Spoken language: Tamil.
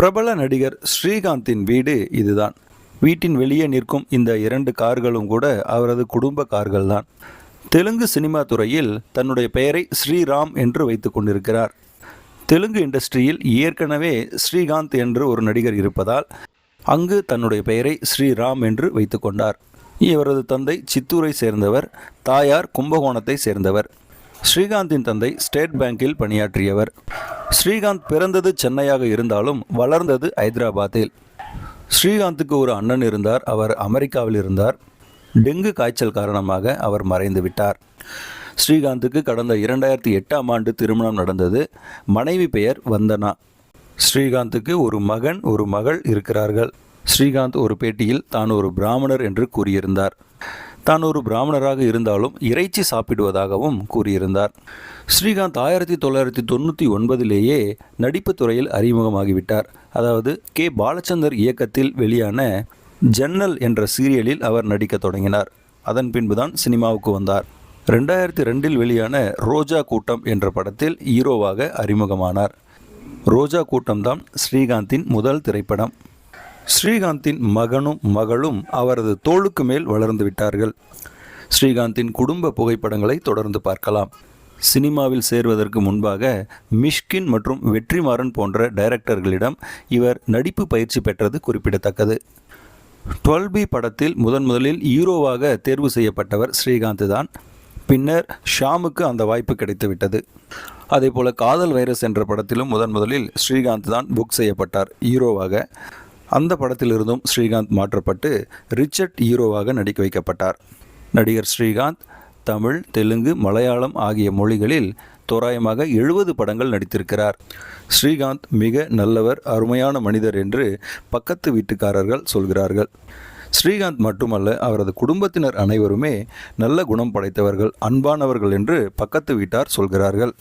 பிரபல நடிகர் ஸ்ரீகாந்தின் வீடு இதுதான். வீட்டின் வெளியே நிற்கும் இந்த இரண்டு கார்களும் கூட அவரது குடும்ப கார்கள்தான். தெலுங்கு சினிமா துறையில் தன்னுடைய பெயரை ஸ்ரீராம் என்று வைத்துக் கொண்டிருக்கிறார். தெலுங்கு இண்டஸ்ட்ரியில் ஏற்கனவே ஸ்ரீகாந்த் என்று ஒரு நடிகர் இருப்பதால் அங்கு தன்னுடைய பெயரை ஸ்ரீராம் என்று வைத்துக்கொண்டார் இவரது தந்தை சித்தூரை சேர்ந்தவர் தாயார் கும்பகோணத்தை சேர்ந்தவர். ஸ்ரீகாந்தின் தந்தை ஸ்டேட் பேங்கில் பணியாற்றியவர். ஸ்ரீகாந்த் பிறந்தது சென்னையாக இருந்தாலும் வளர்ந்தது ஐதராபாத்தில். ஸ்ரீகாந்துக்கு ஒரு அண்ணன் இருந்தார் அவர் அமெரிக்காவில் இருந்தார். டெங்கு காய்ச்சல் காரணமாக அவர் மறைந்து விட்டார். ஸ்ரீகாந்துக்கு கடந்த இரண்டாயிரத்தி எட்டாம் ஆண்டு திருமணம் நடந்தது. மனைவி பெயர் வந்தனா. ஸ்ரீகாந்துக்கு ஒரு மகன் ஒரு மகள் இருக்கிறார்கள். ஸ்ரீகாந்த் ஒரு பேட்டியில் தான் ஒரு பிராமணர் என்று கூறியிருந்தார். தான் ஒரு பிராமணராக இருந்தாலும் இறைச்சி சாப்பிடுவதாகவும் கூறியிருந்தார். ஸ்ரீகாந்த் ஆயிரத்தி தொள்ளாயிரத்தி தொண்ணூற்றி ஒன்பதிலேயே நடிப்புத் துறையில் அறிமுகமாகிவிட்டார். அதாவது கே. பாலச்சந்தர் இயக்கத்தில் வெளியான ஜன்னல் என்ற சீரியலில் அவர் நடிக்கத் தொடங்கினார். அதன் பின்புதான் சினிமாவுக்கு வந்தார். ரெண்டாயிரத்தி ரெண்டில் வெளியான ரோஜா கூட்டம் என்ற படத்தில் ஹீரோவாக அறிமுகமானார். ரோஜா கூட்டம்தான் ஸ்ரீகாந்தின் முதல் திரைப்படம். ஸ்ரீகாந்தின் மகனும் மகளும் அவரது தோளுக்கு மேல் வளர்ந்து விட்டார்கள். ஸ்ரீகாந்தின் குடும்ப புகைப்படங்களை தொடர்ந்து பார்க்கலாம். சினிமாவில் சேர்வதற்கு முன்பாக மிஷ்கின் மற்றும் வெற்றிமாறன் போன்ற டைரக்டர்களிடம் இவர் நடிப்பு பயிற்சி பெற்றது குறிப்பிடத்தக்கது. டுவெல் பி படத்தில் முதன் முதலில் ஹீரோவாக தேர்வு செய்யப்பட்டவர் ஸ்ரீகாந்த் தான். பின்னர் ஷாமுக்கு அந்த வாய்ப்பு கிடைத்துவிட்டது. அதேபோல காதல் வைரஸ் என்ற படத்திலும் முதன் முதலில் ஸ்ரீகாந்த் தான் புக் செய்யப்பட்டார். ஹீரோவாக அந்த படத்திலிருந்தும் ஸ்ரீகாந்த் மாற்றப்பட்டு ரிச்சர்ட் ஹீரோவாக நடிக்க வைக்கப்பட்டார். நடிகர் ஸ்ரீகாந்த் தமிழ் தெலுங்கு மலையாளம் ஆகிய மொழிகளில் தோராயமாக எழுபது படங்கள் நடித்திருக்கிறார். ஸ்ரீகாந்த் மிக நல்லவர் அருமையான மனிதர் என்று பக்கத்து வீட்டுக்காரர்கள் சொல்கிறார்கள். ஸ்ரீகாந்த் மட்டுமல்ல அவரது குடும்பத்தினர் அனைவருமே நல்ல குணம் படைத்தவர்கள் அன்பானவர்கள் என்று பக்கத்து வீட்டார் சொல்கிறார்கள்.